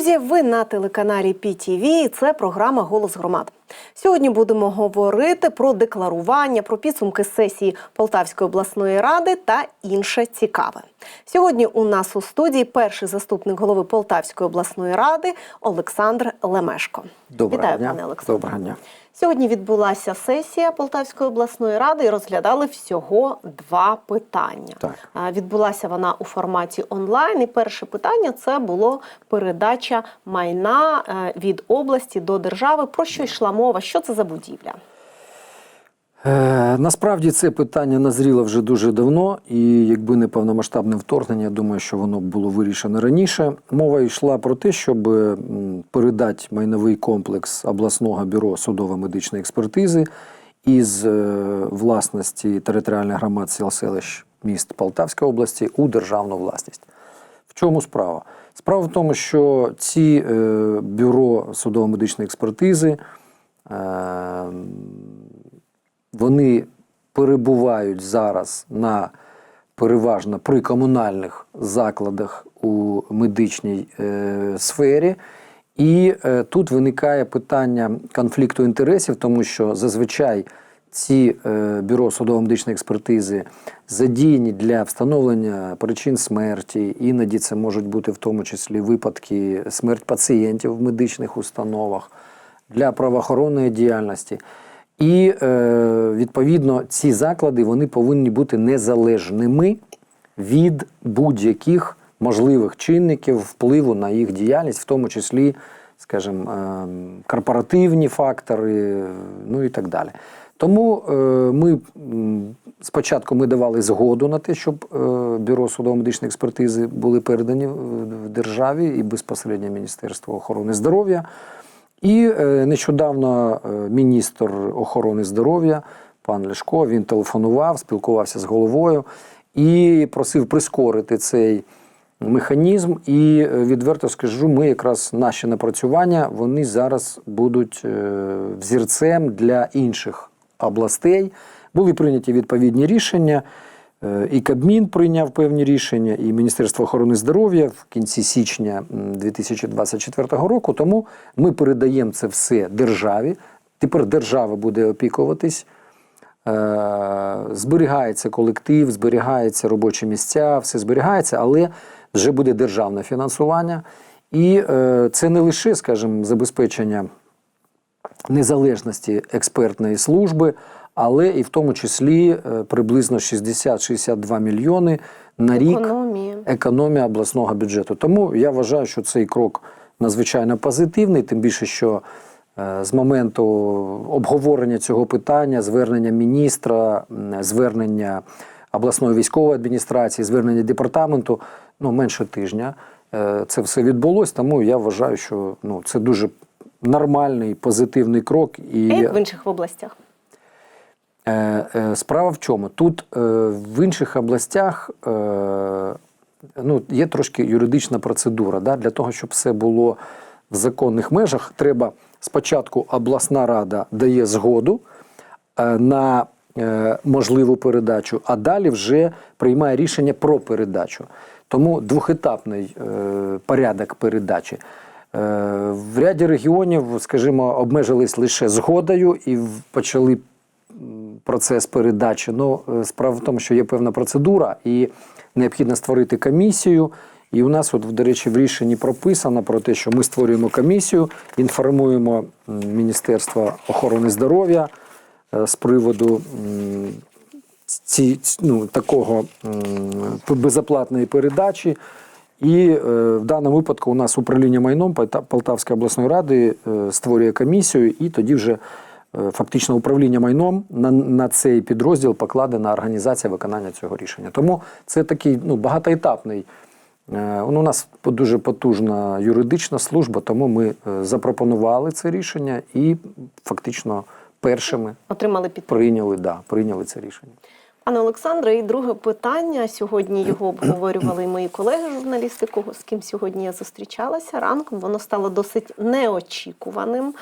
Друзі, ви на телеканалі PTV і це програма Голос громад. Сьогодні будемо говорити про декларування, про підсумки сесії Полтавської обласної ради та інше цікаве. Сьогодні у нас у студії перший заступник голови Полтавської обласної ради Олександр Лемешко. Доброго Вітаю, дня. пане Олександр. Доброго дня. Сьогодні відбулася сесія Полтавської обласної ради і розглядали всього два питання. Так. Відбулася вона у форматі онлайн. І перше питання це було передача майна е, від області до держави. Про що йшла мова? Що це за будівля? Е, насправді це питання назріло вже дуже давно, і якби не повномасштабне вторгнення, я думаю, що воно було вирішено раніше. Мова йшла про те, щоб передати майновий комплекс обласного бюро судово-медичної експертизи із е, власності територіальних громад сіл селищ міст Полтавської області у державну власність. В чому справа? Справа в тому, що ці е, бюро судово-медичної експертизи. Вони перебувають зараз на переважно при комунальних закладах у медичній е, сфері. І е, тут виникає питання конфлікту інтересів, тому що зазвичай ці е, бюро судово-медичної експертизи задіяні для встановлення причин смерті. Іноді це можуть бути в тому числі випадки смерть пацієнтів в медичних установах для правоохоронної діяльності. І е, відповідно ці заклади вони повинні бути незалежними від будь-яких можливих чинників впливу на їх діяльність, в тому числі, скажімо, е, корпоративні фактори, ну і так далі. Тому е, ми спочатку ми давали згоду на те, щоб бюро судово-медичної експертизи були передані в державі і безпосередньо Міністерство охорони здоров'я. І е, нещодавно е, міністр охорони здоров'я пан Ляшко він телефонував, спілкувався з головою і просив прискорити цей механізм. І е, відверто скажу, ми якраз наші напрацювання вони зараз будуть взірцем для інших областей. Були прийняті відповідні рішення. Е, І Кабмін прийняв певні рішення, і Міністерство охорони здоров'я в кінці січня 2024 року. Тому ми передаємо це все державі. Тепер держава буде опікуватись. Е, Зберігається колектив, зберігається робочі місця, все зберігається, але вже буде державне фінансування. І е, це не лише, скажімо, забезпечення незалежності експертної служби, але і в тому числі е, приблизно 60-62 мільйони на рік Економія. економія обласного бюджету. Тому я вважаю, що цей крок надзвичайно позитивний, тим більше, що е, з моменту обговорення цього питання, звернення міністра, звернення обласної військової адміністрації, звернення департаменту, ну менше тижня. е, Це все відбулось, тому я вважаю, що ну, це дуже нормальний позитивний крок. І Як в інших областях? Е, е, Справа в чому? Тут е, в інших областях ну, є трошки юридична процедура. Да? Для того, щоб все було в законних межах, треба спочатку обласна рада дає згоду на можливу передачу, а далі вже приймає рішення про передачу. Тому двохетапний порядок передачі. В ряді регіонів, скажімо, обмежились лише згодою і почали процес передачі. Ну, е, справа в тому, що є певна процедура, і необхідно створити комісію. І у нас, от, до речі, в рішенні прописано про те, що ми створюємо комісію, інформуємо Міністерство охорони здоров'я е, з приводу ці, ну, такого безоплатної передачі. І е, в даному випадку у нас управління майном Полта- Полтавської обласної ради створює комісію, і тоді вже фактично управління майном на, на цей підрозділ покладена організація виконання цього рішення. Тому це такий ну, багатоетапний. е, ну, У нас дуже потужна юридична служба, тому ми е, запропонували це рішення і фактично першими Отримали підтримку. прийняли, да, прийняли це рішення. Пане Олександре, і друге питання. Сьогодні його обговорювали і мої колеги-журналісти, кого з ким сьогодні я зустрічалася ранком. Воно стало досить неочікуваним.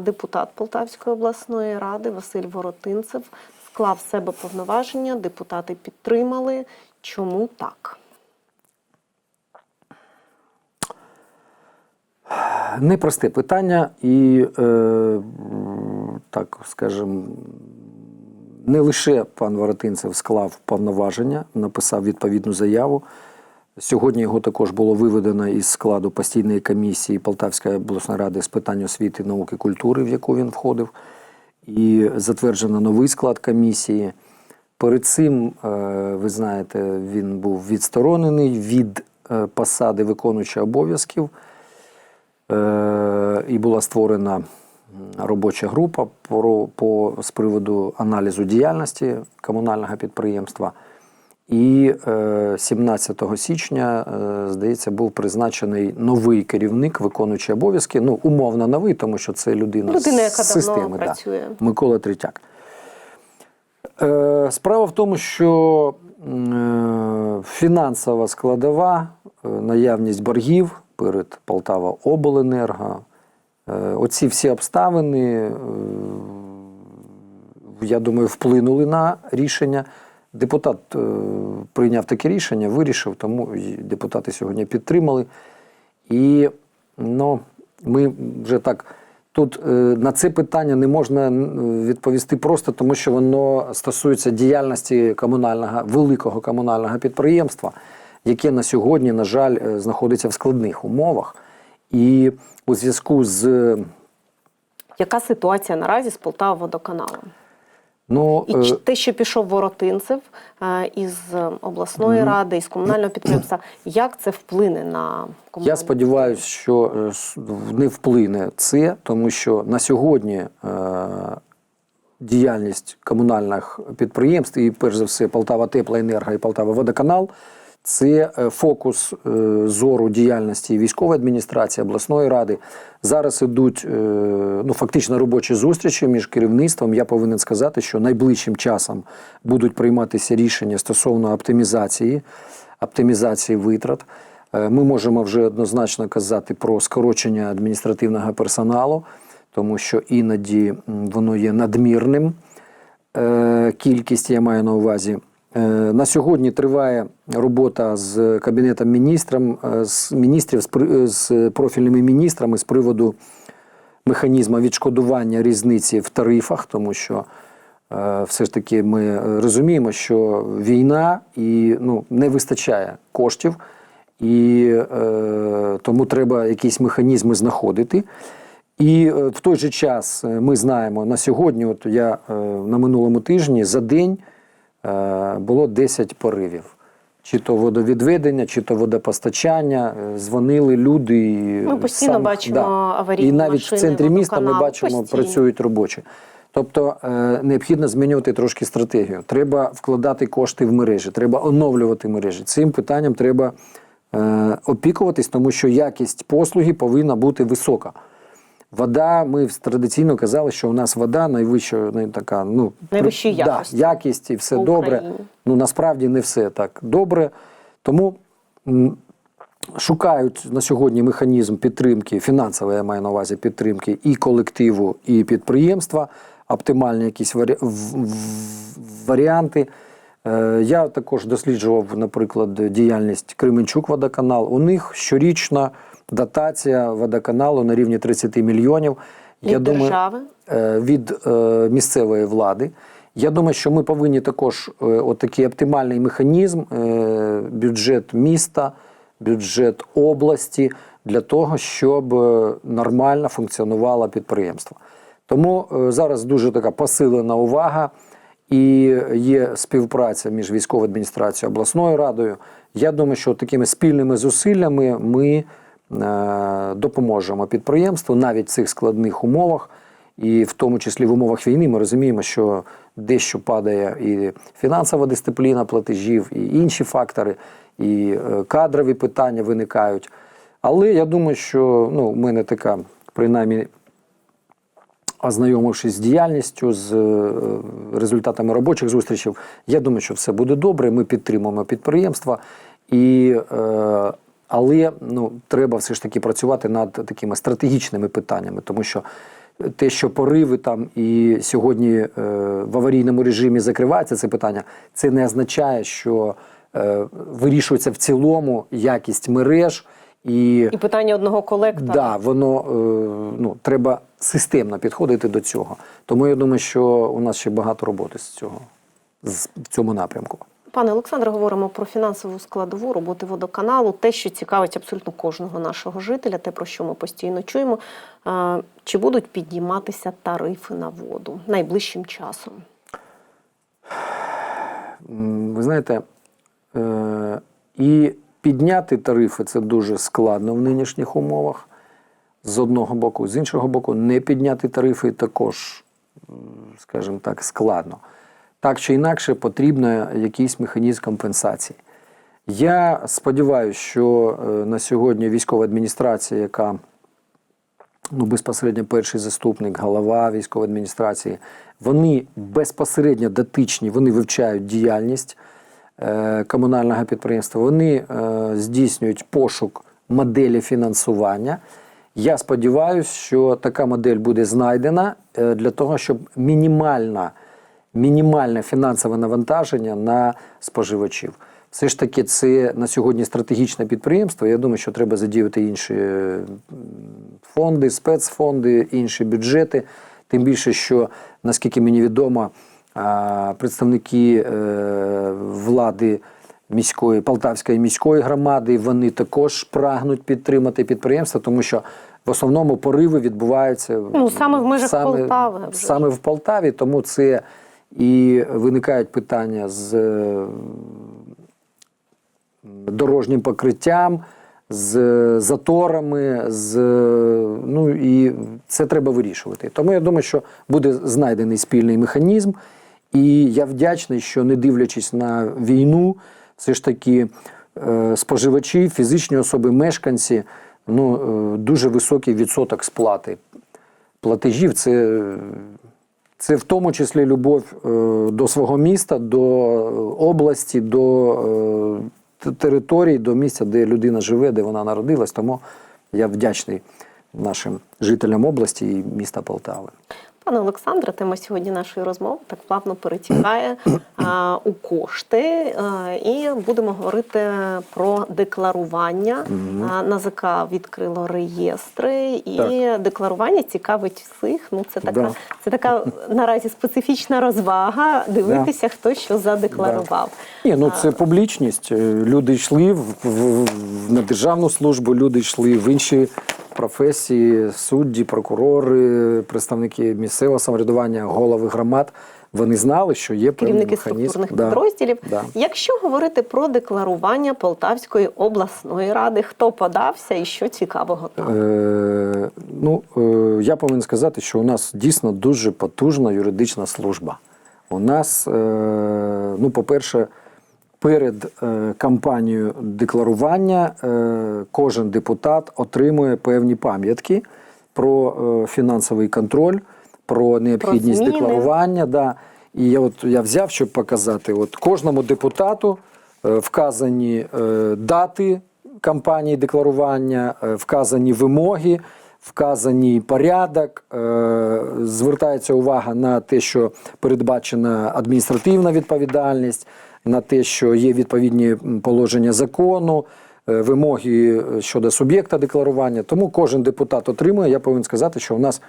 Депутат Полтавської обласної ради Василь Воротинцев склав в себе повноваження. Депутати підтримали. Чому так? Непросте питання, і е, так скажем, не лише пан Воротинцев склав повноваження, написав відповідну заяву. Сьогодні його також було виведено із складу постійної комісії Полтавської обласної ради з питань освіти, науки, культури, в яку він входив, і затверджено новий склад комісії. Перед цим, е, ви знаєте, він був відсторонений від е, посади виконуючого обов'язків. Е, і була створена робоча група по, по, з приводу аналізу діяльності комунального підприємства. І е, 17 січня, е, здається, був призначений новий керівник, виконуючий обов'язки. Ну, умовно новий, тому що це людина, Людина, яка з давно системи. Да. Микола Третяк. Е, Справа в тому, що е, фінансова складова, е, наявність боргів перед Полтава Обленерго, е, оці всі обставини, е, я думаю, вплинули на рішення. Депутат е, прийняв таке рішення, вирішив, тому депутати сьогодні підтримали. І ну, ми вже так. Тут е, на це питання не можна відповісти просто, тому що воно стосується діяльності комунального великого комунального підприємства, яке на сьогодні, на жаль, е, знаходиться в складних умовах. І у зв'язку з Яка ситуація наразі з Полтава водоканалом? Ну, І е, те, що пішов Воротинцев е, із е, обласної ради, із комунального підприємства, як це вплине на комунальні? Я сподіваюся, що не вплине це, тому що на сьогодні е, діяльність комунальних підприємств, і перш за все Полтава Теплоенерго і Полтава Водоканал, це е, фокус е, зору діяльності військової адміністрації, обласної ради. Зараз ідуть е, ну, фактично робочі зустрічі між керівництвом. Я повинен сказати, що найближчим часом будуть прийматися рішення стосовно оптимізації, оптимізації витрат. Ми можемо вже однозначно казати про скорочення адміністративного персоналу, тому що іноді воно є надмірним. Кількість я маю на увазі. Е, На сьогодні триває робота з кабінетом е, з міністрів з профільними міністрами з приводу механізму відшкодування різниці в тарифах, тому що е, все ж таки ми розуміємо, що війна і ну, не вистачає коштів, і е, тому треба якісь механізми знаходити. І е, в той же час е, ми знаємо на сьогодні, от я е, на минулому тижні за день е, було 10 поривів. Чи то водовідведення, чи то водопостачання. Е, Дзвонили люди. і Ми постійно бачимо аварійні І навіть машини в центрі міста ми бачимо, постійно. працюють робочі. Тобто е, необхідно змінювати трошки стратегію. Треба вкладати кошти в мережі, треба оновлювати мережі. Цим питанням треба е, опікуватись, тому що якість послуги повинна бути висока. Вода, ми традиційно казали, що у нас вода найвища, не така, ну Найвищої да, якість і все добре. Ну насправді не все так добре. Тому шукають на сьогодні механізм підтримки, фінансової я маю на увазі підтримки і колективу, і підприємства, оптимальні якісь варі... варіанти. Е, Я також досліджував, наприклад, діяльність Кременчук водоканал. У них щорічна дотація водоканалу на рівні 30 мільйонів. Від держави? е, від е, місцевої влади. Я думаю, що ми повинні також е, от такий оптимальний механізм, бюджет міста, бюджет області для того, щоб нормально функціонувало підприємство. Тому зараз дуже така посилена увага і є співпраця між військовою адміністрацією обласною радою. Я думаю, що такими спільними зусиллями ми допоможемо підприємству навіть в цих складних умовах. І в тому числі в умовах війни ми розуміємо, що дещо падає і фінансова дисципліна платежів, і інші фактори, і е, кадрові питання виникають. Але я думаю, що ну, в мене така, принаймні, ознайомившись з діяльністю, з е, результатами робочих зустрічей, я думаю, що все буде добре. Ми підтримуємо підприємства. І, е, але ну, треба все ж таки працювати над такими стратегічними питаннями, тому що те, що пориви там і сьогодні е, в аварійному режимі закривається це питання, це не означає, що е, вирішується в цілому якість мереж І, І питання одного колектора. да, воно е, ну, треба системно підходити до цього. Тому я думаю, що у нас ще багато роботи з цього з, в цьому напрямку. Пане Олександре, говоримо про фінансову складову роботи водоканалу, те, що цікавить абсолютно кожного нашого жителя, те, про що ми постійно чуємо. Чи будуть підніматися тарифи на воду найближчим часом? Ви знаєте, е, і підняти тарифи це дуже складно в нинішніх умовах. З одного боку, з іншого боку, не підняти тарифи також, скажімо так, складно. Так чи інакше, потрібен якийсь механізм компенсації. Я сподіваюся, що е, на сьогодні військова адміністрація, яка ну, безпосередньо перший заступник, голова військової адміністрації, вони безпосередньо дотичні, вони вивчають діяльність е, комунального підприємства, вони е, здійснюють пошук моделі фінансування. Я сподіваюся, що така модель буде знайдена для того, щоб мінімальна, мінімальне фінансове навантаження на споживачів. Все ж таки, це на сьогодні стратегічне підприємство. Я думаю, що треба задіяти інші е, фонди, спецфонди, інші бюджети. Тим більше, що наскільки мені відомо, представники е, влади міської Полтавської міської громади вони також прагнуть підтримати підприємство, тому що в основному пориви відбуваються Ну, саме в межах Полтави, вже. Саме в Полтаві, тому це і виникають питання з е, дорожнім покриттям, з заторами, з, ну і це треба вирішувати. Тому я думаю, що буде знайдений спільний механізм. І я вдячний, що не дивлячись на війну, все ж таки е, споживачі, фізичні особи, мешканці, ну, е, дуже високий відсоток сплати платежів. Це, це в тому числі любов е, до свого міста, до області, до території, територій, до місця, де людина живе, де вона народилась. Тому я вдячний нашим жителям області і міста Полтави. Пане Олександре, тема сьогодні нашої розмови так плавно перетікає а, у кошти, а, і будемо говорити про декларування. А, НАЗК відкрило реєстри, і Так. декларування цікавить всіх. Ну це така, Да. це така наразі специфічна розвага. Дивитися, хто що задекларував. Ні, ну це публічність. Люди йшли в, в, в- на державну службу, люди йшли в інші професії, судді, прокурори, представники місцевого самоврядування, голови громад. Вони знали, що є певний керівники механізм. структурних Да. підрозділів. Да. Якщо говорити про декларування Полтавської обласної ради, хто подався і що цікавого там? Е, ну, е, я повинен сказати, що у нас дійсно дуже потужна юридична служба. У нас, е, ну, по-перше, перед е, кампанією декларування е, кожен депутат отримує певні пам'ятки про е, фінансовий контроль, про необхідність зміни. декларування. Да. І я, от, я взяв, щоб показати, от кожному депутату вказані дати кампанії декларування, вказані вимоги, вказаний порядок. Звертається увага на те, що передбачена адміністративна відповідальність, на те, що є відповідні положення закону. е, Вимоги е, щодо суб'єкта декларування, тому кожен депутат отримує. Я повинен сказати, що у нас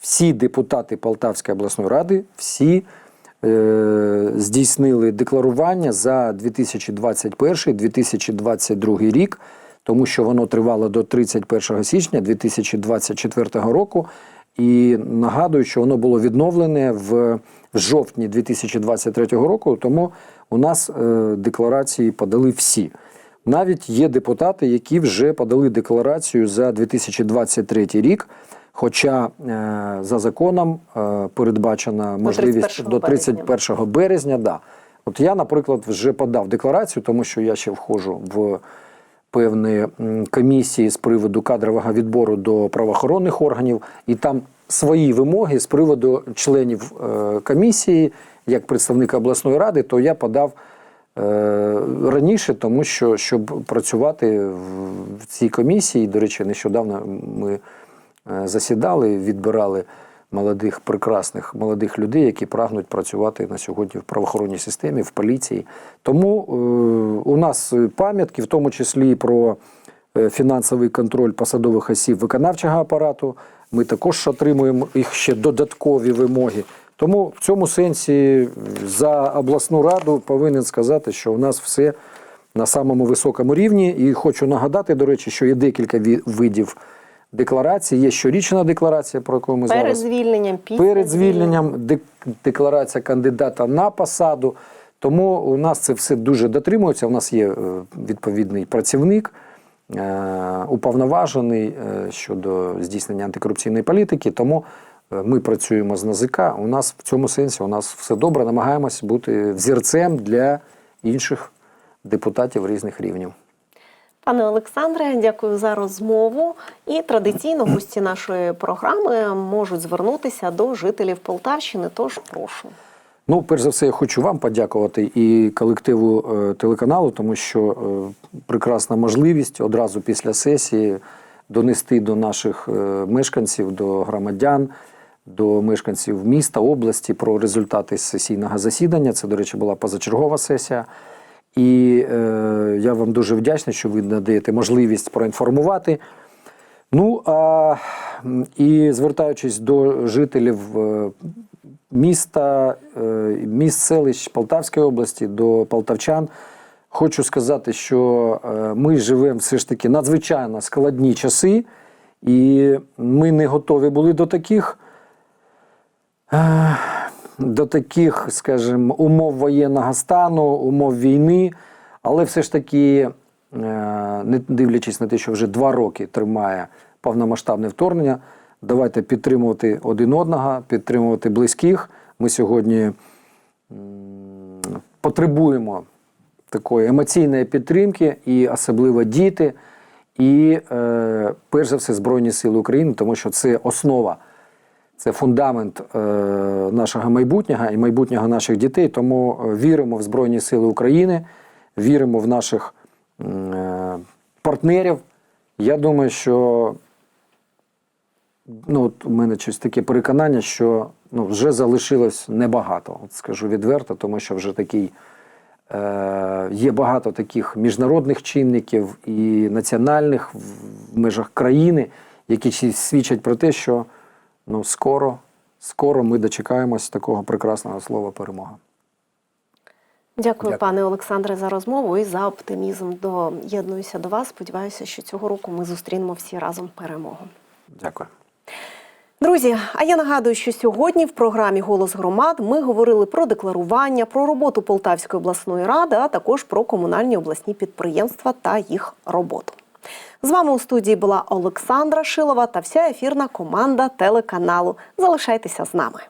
всі депутати Полтавської обласної ради, всі е, здійснили декларування за 2021-2022 рік, тому що воно тривало до 31 січня 2024 року. І нагадую, що воно було відновлене в жовтні 2023 року, тому у нас е, декларації подали всі. Навіть є депутати, які вже подали декларацію за 2023 рік. Хоча е, за законом е, передбачена можливість 31 до березня. 31 березня. Да. От я, наприклад, вже подав декларацію, тому що я ще входжу в певні комісії з приводу кадрового відбору до правоохоронних органів, і там свої вимоги з приводу членів е, комісії, як представника обласної ради, то я подав е, раніше, тому що щоб працювати в, цій комісії, до речі, нещодавно ми е, засідали, відбирали молодих, прекрасних молодих людей, які прагнуть працювати на сьогодні в правоохоронній системі, в поліції. Тому у нас пам'ятки, в тому числі про фінансовий контроль посадових осіб виконавчого апарату. Ми також отримуємо їх ще додаткові вимоги. Тому в цьому сенсі за обласну раду повинен сказати, що у нас все на самому високому рівні. І хочу нагадати, до речі, що є декілька видів декларацій. Є щорічна декларація, про яку ми Перед зараз звільненням, після перед звільненням, декларація кандидата на посаду. Тому у нас це все дуже дотримується. У нас є е, відповідний працівник, уповноважений е, щодо здійснення антикорупційної політики. Тому е, ми працюємо з НАЗК. У нас в цьому сенсі у нас все добре. Намагаємось бути взірцем для інших депутатів різних рівнів. Пане Олександре, дякую за розмову. І традиційно гості нашої програми можуть звернутися до жителів Полтавщини. Тож прошу. Ну, перш за все, я хочу вам подякувати і колективу е, телеканалу, тому що е, прекрасна можливість одразу після сесії донести до наших е, мешканців, до громадян, до мешканців міста, області про результати сесійного засідання. Це, до речі, була позачергова сесія. І е, я вам дуже вдячний, що ви надаєте можливість проінформувати. Ну а і звертаючись до жителів е, міста, е, міст селищ Полтавської області, до полтавчан, хочу сказати, що е, ми живемо все ж таки надзвичайно складні часи, і ми не готові були до таких. е, До таких, скажімо, умов воєнного стану, умов війни, але все ж таки, не дивлячись на те, що вже два роки тримає повномасштабне вторгнення, давайте підтримувати один одного, підтримувати близьких. Ми сьогодні потребуємо такої емоційної підтримки, і особливо діти, і е, перш за все Збройні Сили України, тому що це основа. Це фундамент е, нашого майбутнього і майбутнього наших дітей. Тому е, віримо в Збройні Сили України, віримо в наших е, партнерів. Я думаю, що ну, от у мене щось таке переконання, що ну, вже залишилось небагато. От скажу відверто, тому що вже такий. Е, є багато таких міжнародних чинників і національних в межах країни, які свідчать про те, що ну, скоро, скоро ми дочекаємось такого прекрасного слова перемога. Дякую, Дякую. пане Олександре, за розмову і за оптимізм. Доєднуюся до вас. Сподіваюся, що цього року ми зустрінемо всі разом перемогу. Дякую. Друзі, а я нагадую, що сьогодні в програмі Голос громад ми говорили про декларування, про роботу Полтавської обласної ради, а також про комунальні обласні підприємства та їх роботу. З вами у студії була Олександра Шилова та вся ефірна команда телеканалу. Залишайтеся з нами.